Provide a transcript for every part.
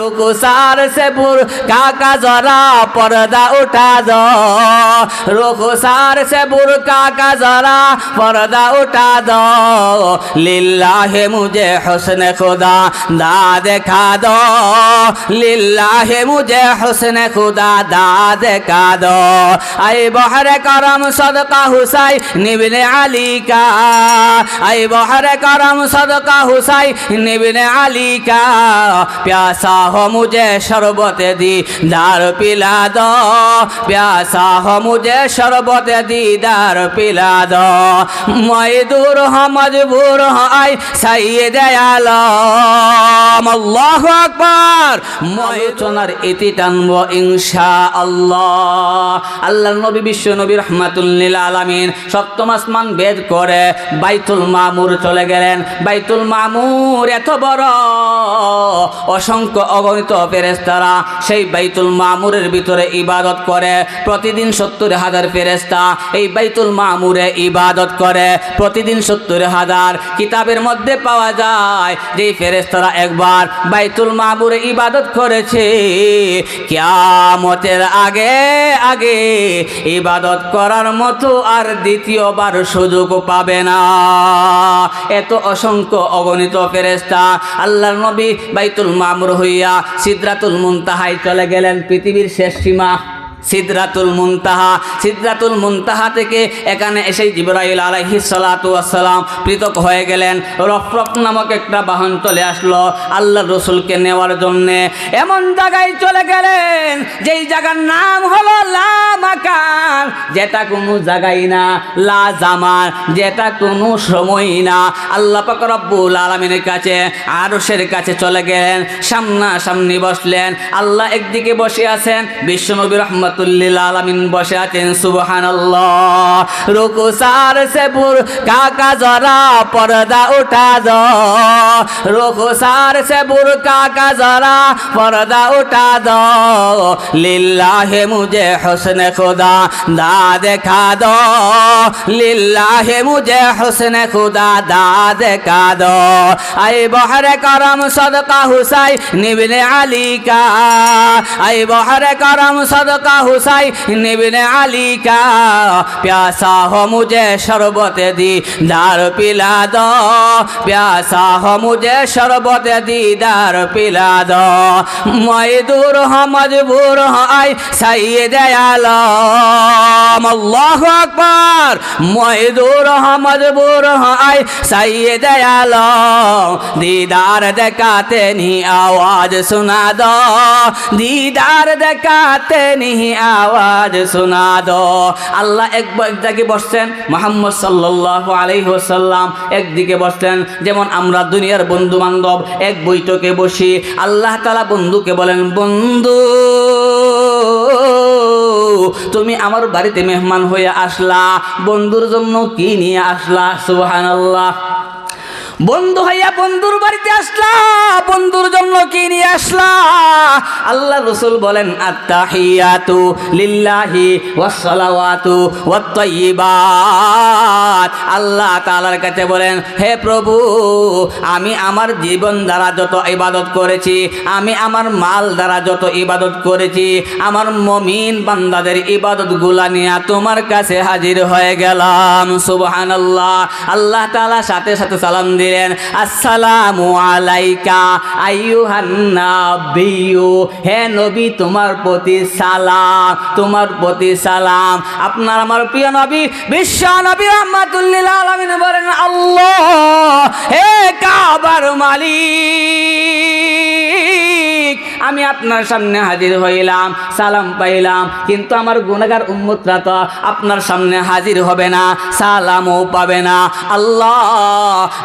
रुखसार से बुर काका जरा पर्दा उठा दो। रुखसार से बुर काका जरा पर्दा उठा दो। लीला है मुझे हुस्न खुदा दा देखा दो। लीला है मुझे हुस्न खुदा दा देखा दो। आई बहर करम सदका हुसैन निबने अली का। आई बहर करम सदका हुसैन निबने अली का। प्यासा हो मुझे शरबत दी दार पिला दो प्यासा हो मुझे शरबत दी दार पिला दो मैं दूर हो मजबूर हो आई सैयद आलम আল্লাহু আকবার মই চনার ইতি টানব ইনশা আল্লাহ আল্লাহ নবী বিশ্ব নবী রহমাতুল্লিল আলামিন সপ্তম আসমান বেদ করে বাইতুল মামুর চলে গেলেন বাইতুল মামুর এত বড় অসংখ্য অগণিত ফেরেস্তারা সেই বাইতুল মামুরের ভিতরে ইবাদত করে। প্রতিদিন সত্তর হাজার ফেরেস্তা এই বাইতুল মামুরে ইবাদত করে। প্রতিদিন সত্তর হাজার কিতাবের মধ্যে পাওয়া যায় যে ফেরেস্তারা একবার বাইতুল মামুরে ইবাদত করেছে। কিয়ামতের আগে আগে ইবাদত করার মতো আর দ্বিতীয়বার সুযোগ পাবে না। এত অসংখ্য অগণিত ফেরেস্তা আল্লাহর নবী বাইতুল মামুর হইয়া সিদ্রাতুল মুনতাহায় চলে গেলেন পৃথিবীর শেষ সীমা। সিদ্রাতুল মুনতাহা সিদ্রাতুল মুনতাহা থেকে এখানে এসে জিবরাইল আলহি সালাতাম পৃথক হয়ে গেলেন। রফরফ নামক একটা বাহন চলে আসলো আল্লাহ রসুলকে নেওয়ার জন্যে। এমন জায়গায় চলে গেলেন যেই জায়গার নাম হলো লা মাকান যেটা কোনো জায়গায় না লা জামান যেটা কোনো সময় না। আল্লাহ পাক রব্বুল আলমিনের কাছে, আরশের কাছে চলে গেলেন, সামনাসামনি বসলেন। আল্লাহ একদিকে বসে আছেন, বিশ্বনবী রহমতুল্লিল আলমিন বসে আছেন সুবহান রুকু সার সে পুর কাকা জরা, পর্দা উঠা দো রুকু সার সে পুর কাকা জরা, পর্দা উঠা দো লিল্লাহে মুঝে হুসন খুদা, দা দেখা সদকা হুসাই আলিকা আই নিবিনে আলিকা প্যাসা মুজে সর্বতে দি, দার পিলা দো। প্যাসা মুজে সর্বতে দি, দার পিলা দো। মাই দূর হ, মজবুর হ, আই সাইয়ে দেয়ালা আল্লাহ আকবার। মহিদুর আহমদ বুর হায় সাইয়েদ আলম দিদার দেখাতে নি আওয়াজ শোনা দো। দিদার দেখাতে নি আওয়াজ শোনা দো। আল্লাহ এক একদিকে বসছেন, মোহাম্মদ সাল্লাহ আলহিহসাল্লাম একদিকে বসছেন, যেমন আমরা দুনিয়ার বন্ধু বান্ধব এক বৈঠকে বসি, আল্লাহ তালা বন্ধুকে বলেন, বন্ধু তুমি আমার বাড়িতে মেহমান হয়ে আসলা, বন্ধুর জন্য কি নিয়ে আসলা? সুহান আল্লাহ বন্ধু হইয়া বন্ধুর বাড়িতে আসলা, বন্ধুর জন্য কি নিয়ে আল্লাহ রসুল বলেন, আত্তাহিয়াতু লিল্লাহি ওয়াসসালাওয়াতু ওয়াত্তাইয়িবাত। আল্লাহ তাআলার কাছে বলেন, হে প্রভু, আমি আমার জীবন দ্বারা যত ইবাদত করেছি, আমি আমার মাল দ্বারা যত ইবাদত করেছি, আমার মমিন বান্দাদের ইবাদতগুলা নিয়ে তোমার কাছে হাজির হয়ে গেলাম। সুবহানাল্লাহ। আল্লাহ তাআলা সাথে সাথে সালাম দিলেন, আসসালামু আলাইকা আইয়ুহান নাবিয়্যু হে নবী, তোমার প্রতি সালাম, তোমার প্রতি সালাম। আপনার আমার প্রিয় নবী, বিশ্ব নবী রহমাতুল্লিল আলমিন বলেন, আল্লাহ, হে কাবার মালিক। আমি আপনার সামনে হাজির হইলাম, সালাম পাইলাম, কিন্তু আমার গুণাগার উম্মতরা তো আপনার সামনে হাজির হবে না, সালামও পাবে না। আল্লাহ,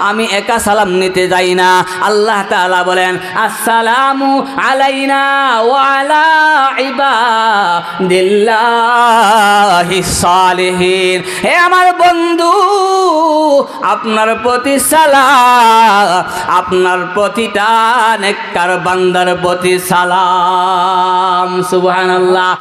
আমি একা সালাম নিতে যাই না। আল্লাহ তাআলা বলেন, আসসালামু আলাইনা ওয়ালা ইবাদিল্লাহি হে আমার বন্ধু আপনার প্রতি সালাম আপনার প্রতিটা নেককার বান্দার প্রতি সালাম সুবহানাল্লাহ।